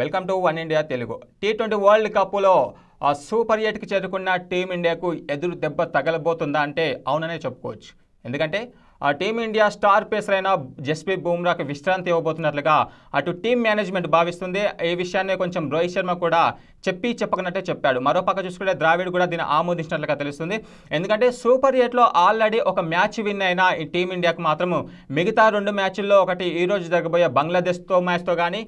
Welcome to one India Telugu T twenty world కప్లో ఆ super ఎయిట్కి చేరుకున్న టీమిండియాకు ఎదురు దెబ్బ తగలబోతుందా అంటే అవుననే చెప్పుకోవచ్చు. ఎందుకంటే టీమిండియా స్టార్ పేసర్ అయిన జస్ప్రీత్ బుమ్రాకి విశ్రాంతి ఇవ్వబోతున్నట్లుగా అటు టీం మేనేజ్మెంట్ భావిస్తుంది. ఈ విషయాన్ని కొంచెం రోహిత్ శర్మ కూడా చెప్పి చెప్పకనట్టే చెప్పాడు. మరో పక్క చూసుకుంటే ద్రావిడ్ కూడా దీన్ని ఆమోదించినట్లుగా తెలుస్తుంది. ఎందుకంటే సూపర్ ఎయిట్లో ఆల్రెడీ ఒక మ్యాచ్ విన్ అయిన ఈ టీమిండియాకు మాత్రము మిగతా రెండు మ్యాచ్ల్లో ఒకటి ఈరోజు జరగబోయే బంగ్లాదేశ్తో మ్యాచ్తో కానీ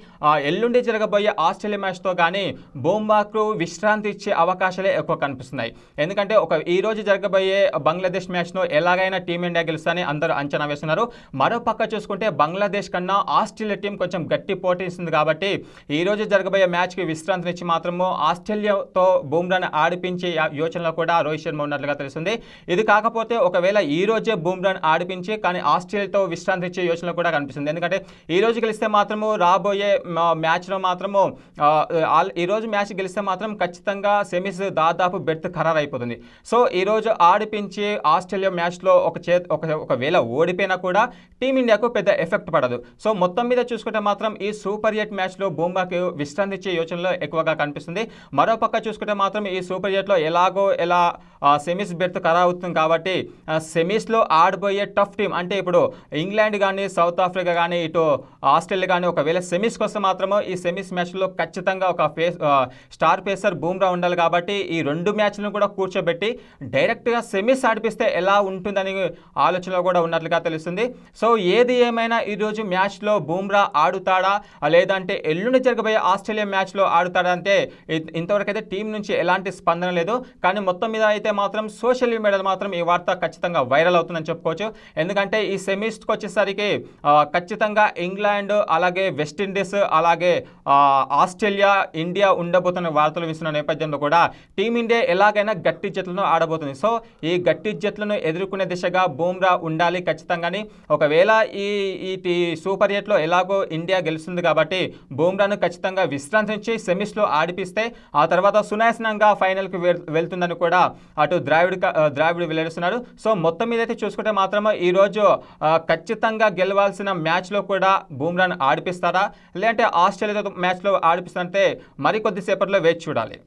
ఎల్లుండి జరగబోయే ఆస్ట్రేలియా మ్యాచ్తో కానీ బూమ్బాకు విశ్రాంతి ఇచ్చే అవకాశాలే ఎక్కువ కనిపిస్తున్నాయి. ఎందుకంటే ఒక ఈ రోజు జరగబోయే బంగ్లాదేశ్ మ్యాచ్ను ఎలాగైనా టీమిండియా గెలుస్తాని అందరూ అంచనా వేస్తున్నారు. మరో పక్క చూసుకుంటే బంగ్లాదేశ్ కన్నా ఆస్ట్రేలియా టీం కొంచెం గట్టి పోటీ ఇస్తుంది కాబట్టి ఈ జరగబోయే మ్యాచ్కి విశ్రాంతినిచ్చి మాత్రము ఆస్ట్రేలియాతో బూమ్రాని ఆడిపించే యోచనలో కూడా రోహిత్ శర్మ ఉన్నట్లుగా తెలుస్తుంది. ఇది కాకపోతే ఒకవేళ ఈ రోజే బూమ్రాని ఆడిపించి కానీ ఆస్ట్రేలియాతో విశ్రాంతి ఇచ్చే యోచనలో కూడా కనిపిస్తుంది. ఎందుకంటే ఈ రోజు గెలిస్తే మాత్రము రాబోయే మ్యాచ్లో మాత్రము ఈరోజు మ్యాచ్ గెలిస్తే మాత్రం ఖచ్చితంగా సెమీస్ దాదాపు బెర్త్ ఖరారు అయిపోతుంది సో ఈ రోజు ఆడిపించి ఆస్ట్రేలియా మ్యాచ్లో ఒక చే ఒక ఒకవేళ ఓడిపోయినా కూడా టీమిండియాకు పెద్ద ఎఫెక్ట్ పడదు. సో మొత్తం మీద చూసుకుంటే మాత్రం ఈ సూపర్ ఎయిట్ మ్యాచ్లో బూమ్రాకి విశ్రాంతిచ్చే యోచనలో ఎక్కువగా కనిపిస్తుంది. మరో పక్క చూసుకుంటే మాత్రం ఈ సూపర్ ఎయిట్లో ఎలాగో ఎలా సెమీస్ బెర్త్ ఖరా అవుతుంది కాబట్టి సెమీస్లో ఆడబోయే టఫ్ టీం అంటే ఇప్పుడు ఇంగ్లాండ్ కానీ సౌత్ ఆఫ్రికా కానీ ఇటు ఆస్ట్రేలియా కానీ ఒకవేళ సెమీస్ కోసం మాత్రము ఈ సెమీస్ మ్యాచ్లో ఖచ్చితంగా ఒక ఫేస్ స్టార్ పేసర్ బూమ్రా ఉండాలి కాబట్టి ఈ రెండు మ్యాచ్లను కూడా కూర్చోబెట్టి డైరెక్ట్గా సెమీస్ ఆడిపిస్తే ఎలా ఉంటుందని ఆలోచనలో కూడా ఉన్నట్లుగా తెలుస్తుంది. సో ఏది ఏమైనా ఈరోజు మ్యాచ్లో బూమ్రా ఆడుతాడా? లేదంటే ఎల్లుండి జరగబోయే ఆస్ట్రేలియా మ్యాచ్లో ఆడుతాడా అంటే ఇంతవరకైతే ఇంతవరకు అయితే టీం నుంచి ఎలాంటి స్పందన లేదు. కానీ మొత్తం మీద అయితే మాత్రం సోషల్ మీడియాలో మాత్రం ఈ వార్త ఖచ్చితంగా వైరల్ అవుతుందని చెప్పుకోవచ్చు. ఎందుకంటే ఈ సెమీస్కి వచ్చేసరికి ఖచ్చితంగా ఇంగ్లాండ్ అలాగే వెస్టిండీస్ అలాగే ఆస్ట్రేలియా ఇండియా ఉండబోతున్న వార్తలు విస్తున్న నేపథ్యంలో కూడా టీమిండియా ఎలాగైనా గట్టి జట్లను ఆడబోతుంది. సో ఈ గట్టి జట్లను ఎదుర్కొనే దిశగా బూమ్రా ఉండాలి ఖచ్చితంగాని ఒకవేళ ఈ ఈ సూపర్ ఎయిట్లో ఎలాగో ఇండియా గెలుస్తుంది కాబట్టి బూమ్రాను ఖచ్చితంగా విశ్రాంతి నుంచి సెమీస్లో ఆడిపిస్తే ఆ తర్వాత సునాయాసనంగా ఫైనల్కి వెళ్తుందని కూడా అటు ద్రావిడ్ ద్రావిడ్ వెల్లడిస్తున్నారు సో మొత్తం మీద అయితే చూసుకుంటే మాత్రం ఈరోజు ఖచ్చితంగా గెలవాల్సిన మ్యాచ్లో కూడా బూమ్రాను ఆడిపిస్తారా? లేదంటే ఆస్ట్రేలియాతో మ్యాచ్లో ఆడిపిస్తారంటే మరికొద్దిసేపట్లో వేచి చూడాలి.